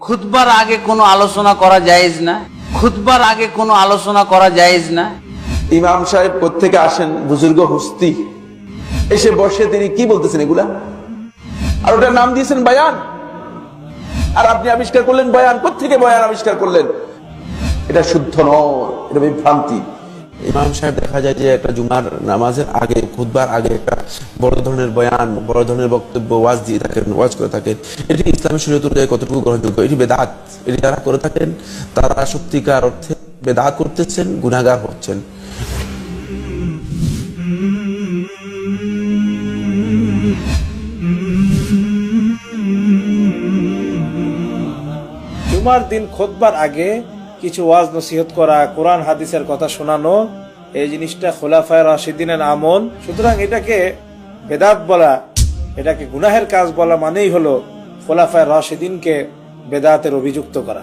খুতবার আগে কোনো আলোচনা করা জায়েজ না। খুতবার আগে কোনো আলোচনা করা জায়েজ না। ইমাম সাহেব কোথেকে আসেন? বুজুর্গ হস্তি। এসে বসে তিনি কি বলতেছেন এগুলা? আর ওটার নাম দিয়েছেন বয়ান। আর আপনি আবিষ্কার করলেন বয়ান। কোথেকে বয়ান আবিষ্কার করলেন? এটা শুদ্ধ নয়, এটা বিভ্রান্তি। ইমাম সাহেব দেখা যায় যে একটা জুমার নামাজের আগে খুদবার আগে একটা বড় ধরনের বয়ান, বড় ধরনের বক্তব্য, ওয়াজ দিয়ে থাকেন, ওয়াজ করে থাকেন। এটি ইসলামের শরীয়ত কতটুকু গ্রহণযোগ্য? এটি বেদাত। এটি যারা করে থাকেন, তারা সত্যিকার অর্থে বেদাত করতেছেন গুনাগার হচ্ছেন। জুমার দিন খোদবার আগে কিছু ওয়াজ নসিহত করা, কোরআন, হাদিসের কথা শোনানো, এই জিনিসটা খোলাফায় রাশিদিনের আমল। সুতরাং এটাকে বেদাত বলা, এটাকে গুনাহের কাজ বলা মানেই হলো খোলাফায় রাশিদিনকে বেদাতের অভিযুক্ত করা।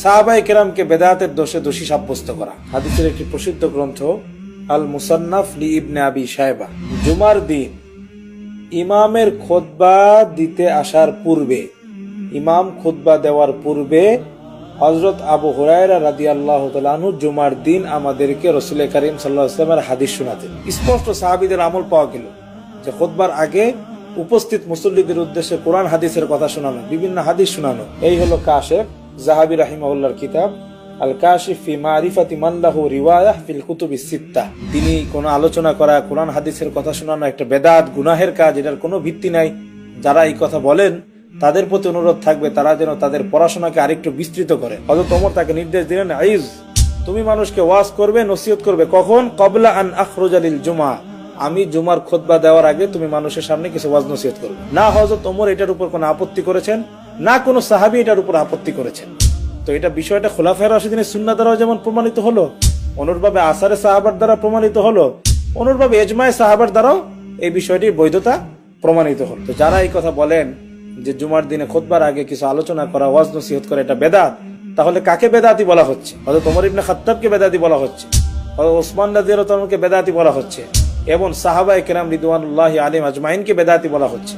সাহাবাই কেরামকে বেদাতের দোষে দোষী সাব্যস্ত করা। হাদিসের একটি প্রসিদ্ধ গ্রন্থ আল মুসান্নাফ লি ইবনে আবি সাহেবা জুমার দিন ইমামের খোদবা দিতে আসার পূর্বে, ইমাম খুতবা দেওয়ার পূর্বে হজরত আবু হুরায়রা রাদি আল্লাহ তালু জুমার দিন আমাদেরকে রসুল করিম সাল্লাহ হাদিস শোনাতেন স্পষ্ট সাহাবিদের আমল পাওয়া গেল যে খোদবার আগে উপস্থিত মুসল্লিদের উদ্দেশ্যে কোরআন হাদিসের কথা শোনানো, বিভিন্ন হাদিস শোনানো। এই হলো কাশেফ জাহাবি রাহিমাউল্লাহর কিতাব আল কাশিফ ফি মারিফাতি মাল্লাহু রিওয়ায়াহ ফিল কুতুবি সিত্তা। তিনি কোনো আলোচনা করা, কোরআন হাদিসের কথা শোনানো একটা বেদাত, গুনাহের কাজ, এটার কোনো ভিত্তি নাই। যারা এই কথা বলেন তাদের প্রতি অনুরোধ থাকবে, তারা যেন তাদের পড়াশোনাকে আরেকটু বিস্তৃত করে। হযরত ওমর তাকে নির্দেশ দিলেন, আইজ, তুমি মানুষকে ওয়াজ করবে, নসিহত করবে। কখন? কবলা আন আখরুজালিল জুমা। আমি জুমার খোদবা দেওয়ার আগে তুমি মানুষের সামনে কিছু ওয়াজ নসিহত করবে। না, হযরত ওমর এটার উপর কোনো আপত্তি করেছেন, না কোনো সাহাবী এটার উপর আপত্তি করেছেন। তো এটা বিষয়টা খোলাফায় রাশিদিনের সুন্না দ্বারাও যেমন প্রমাণিত হলো অনুরভাবে আসারে সাহাবার দ্বারা প্রমাণিত হলো অনুরভাবে এজমায় সাহাবার দ্বারাও এই বিষয়টির বৈধতা প্রমাণিত হলো। তো যারা এই কথা বলেন যে জুমার দিনে খোদবার আগে কিছু আলোচনা করা, ওয়াজ নসিহত করা, এটা বেদাত। তাহলে কাকে বেদাতি বলা হচ্ছে? হয়তো তোমার ইবনে খাত্তাবকে বেদাতি বলা হচ্ছে। হয়তো ওসমান রাদিয়াল্লাহু তোমাকে বেদাতি বলা হচ্ছে। এবং সাহাবা কেরাম রিদুয়ানুল্লাহ আলিম আজমাইনকে বেদাতি বলা হচ্ছে।